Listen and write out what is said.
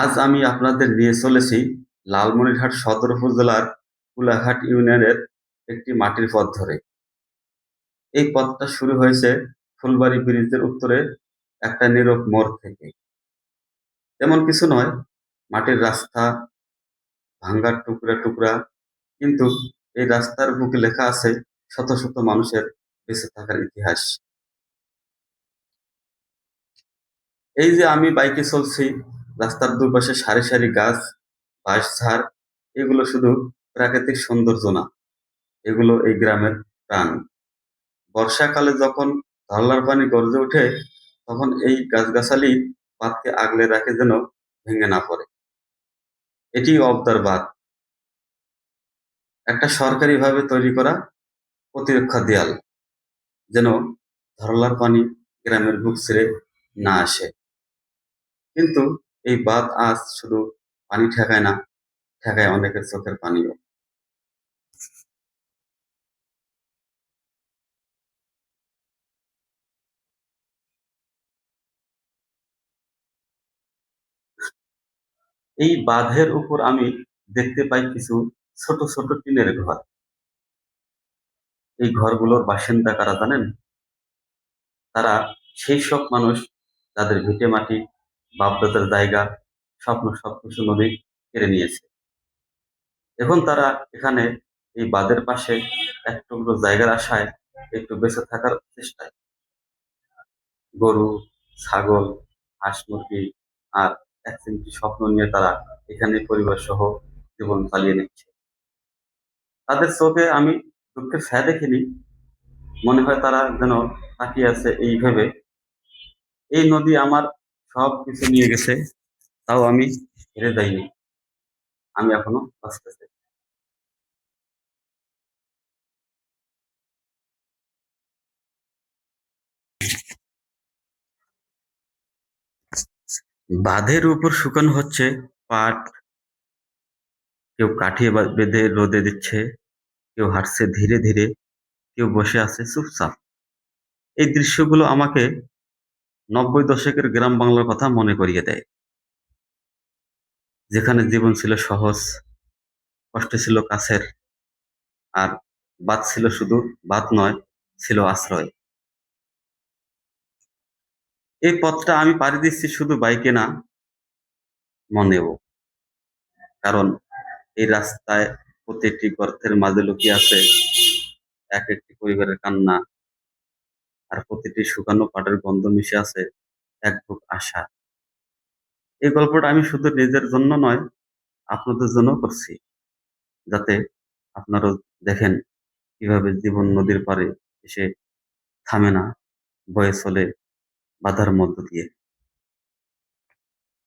আজ আমি আপনাদের নিয়ে চলেছি লালমনিরহাট সদর উপজেলার কুলাঘাট ইউনিয়নের একটি মাটির পথ ধরে। এই পথটা শুরু হয়েছে ফুলবাড়ি ব্রিজের উত্তরে একটা নীরব মোড় থেকে। তেমন কিছু নয়, মাটির রাস্তা, ভাঙ্গার টুকরা টুকরা, কিন্তু এই রাস্তার বুকে লেখা আছে শত শত মানুষের বেঁচে থাকার ইতিহাস। এই যে আমি বাইকে চলছি রাস্তার দুপাশে সারি সারি গাছ বাঁশঝাড় এগুলো শুধু প্রাকৃতিক সৌন্দর্য না, এগুলো এই গ্রামের প্রাণ। বর্ষাকালে যখন ধরলার পানি গর্জে ওঠে, তখন এই গাছগাছালি বাঁধকে আগলে রাখে যেন ভেঙে না পড়ে। এটি অবদার বাঁধ। একটা সরকারিভাবে তৈরি করা প্রতিরক্ষা দেয়াল, যেন ধরলার পানি গ্রামের বুক ছেড়ে না আসে। কিন্তু এই বাঁধ আজ শুধু পানি ঠেকায় না, ঠেকায় অনেকের চোখের পানিও। এই বাঁধের উপর আমি দেখতে পাই কিছু ছোট ছোট টিনের ঘর। এই ঘরগুলোর বাসিন্দা কারা জানেন? তারা সেই সব মানুষ যাদের ভিটে মাটি বাপদাদার জায়গা, স্বপ্ন সবকিছু নদী কেড়ে নিয়েছে। এখন তারা এখানে এই বাঁধের পাশে এক টুকরো জায়গার আশায় একটু বেঁচে থাকার চেষ্টায়। গরু, ছাগল, হাঁস, মুরগি আর এক চিমটি স্বপ্ন নিয়ে তারা এখানে পরিবার সহ জীবন চালিয়ে নিচ্ছে। তাদের চোখে আমি দুঃখের ছায়া দেখিনি। মনে হয় তারা যেন তাকিয়ে আছে এই ভেবে। এই নদী আমার সব কিছু নিয়ে গেছে, তাও আমি হেরে যাইনি আমি এখনও বাঁচতেছি। বাঁধের উপর শুকানো হচ্ছে পাট। কেউ কাঠিয়ে বেঁধে রোদে দিচ্ছে, কেউ হাঁটছে ধীরে ধীরে, কেউ বসে আছে চুপচাপ। এই দৃশ্যগুলো আমাকে নব্বই দশকের গ্রাম বাংলার কথা মনে করিয়ে দেয়। যেখানে জীবন ছিল সহজ, কষ্ট ছিল কাছের, আর বাদ ছিল শুধু, বাদ নয়, ছিল আশ্রয়। এই পথটা আমি পাড়ি দিচ্ছি শুধু বাইকে না, মনেও। কারণ এই রাস্তায় প্রতিটি গর্তের মাঝে লুকিয়ে আছে এক একটি পরিবারের কান্না আর প্রতিটি শুকানো পাটের গন্ধ মিশে আছে এক বুক আশা। এই গল্পটা আমি শুধু নিজের জন্য নয়, আপনাদের জন্য করছি। যাতে আপনারাও দেখেন কীভাবে জীবন নদীর পারে এসে থামে না, বয়ে চলে বাধার মধ্য দিয়ে।